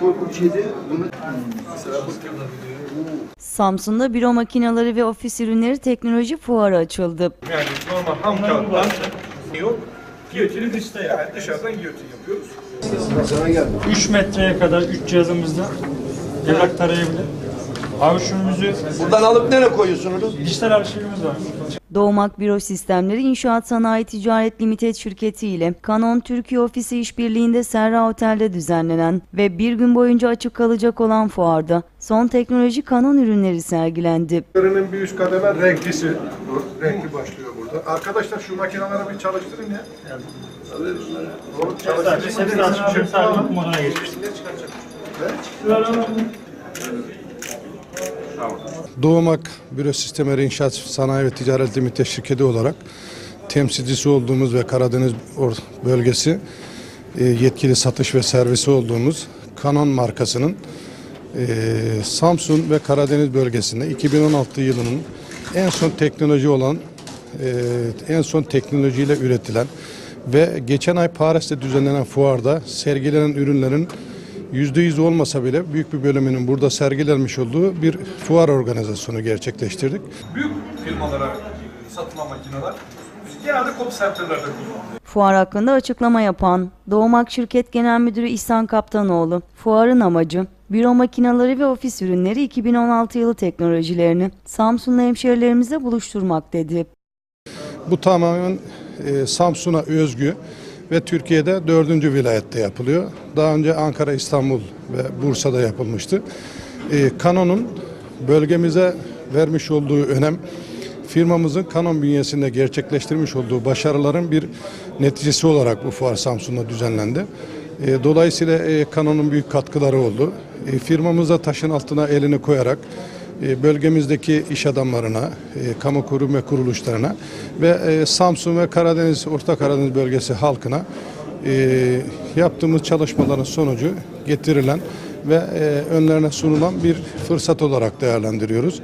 Bu şeyde bunu Samsun'da büro makineleri ve ofis ürünleri teknoloji fuarı açıldı. Yani normal ham kağıttan yok. Giyotini dışta yani dışarıdan giyotin yapıyoruz. sana geldi. 3 metreye kadar 3 cihazımızda evrak tarayabilir. Arşivimizi, Buradan alıp nereye koyuyorsun onu? dijital arşivimiz var. Doğmak Büro Sistemleri İnşaat Sanayi Ticaret Limited şirketi ile Canon Türkiye Ofisi işbirliğinde Serra Otel'de düzenlenen ve bir gün boyunca açık kalacak olan fuarda son teknoloji Canon ürünleri sergilendi. Ürünün bir üst kademe renklisi. Bu renkli başlıyor burada. Arkadaşlar şu makineleri bir çalıştırın ya. Doğru çalıştırın. Sadece sarmak moduna geçmiştik. Doğumak Büro Sistemleri İnşaat Sanayi ve Ticaret Limite şirketi olarak temsilcisi olduğumuz ve Karadeniz bölgesi e, yetkili satış ve servisi olduğumuz Canon markasının e, Samsun ve Karadeniz bölgesinde 2016 yılının en son teknoloji olan e, en son teknolojiyle üretilen ve geçen ay Paris'te düzenlenen fuarda sergilenen ürünlerin %100 olmasa bile büyük bir bölümünün burada sergilenmiş olduğu bir fuar organizasyonu gerçekleştirdik. Büyük firmalara satılan makineler biz genelde call center'larda kullanılıyor. Fuar hakkında açıklama yapan Doğmak Şirket Genel Müdürü İhsan Kaptanoğlu, fuarın amacı büro makineleri ve ofis ürünleri 2016 yılı teknolojilerini Samsunlu hemşehrilerimizle buluşturmak dedi. Bu tamamen e, Samsun'a özgü ve Türkiye'de dördüncü vilayette yapılıyor. Daha önce Ankara, İstanbul ve Bursa'da yapılmıştı. E, Canon'un bölgemize vermiş olduğu önem, firmamızın Canon bünyesinde gerçekleştirmiş olduğu başarıların bir neticesi olarak bu fuar Samsun'da düzenlendi. E, dolayısıyla e, Canon'un büyük katkıları oldu. E, firmamıza taşın altına elini koyarak bölgemizdeki iş adamlarına, e, kamu kurum ve kuruluşlarına ve e, Samsun ve Karadeniz, Orta Karadeniz bölgesi halkına e, yaptığımız çalışmaların sonucu getirilen ve e, önlerine sunulan bir fırsat olarak değerlendiriyoruz.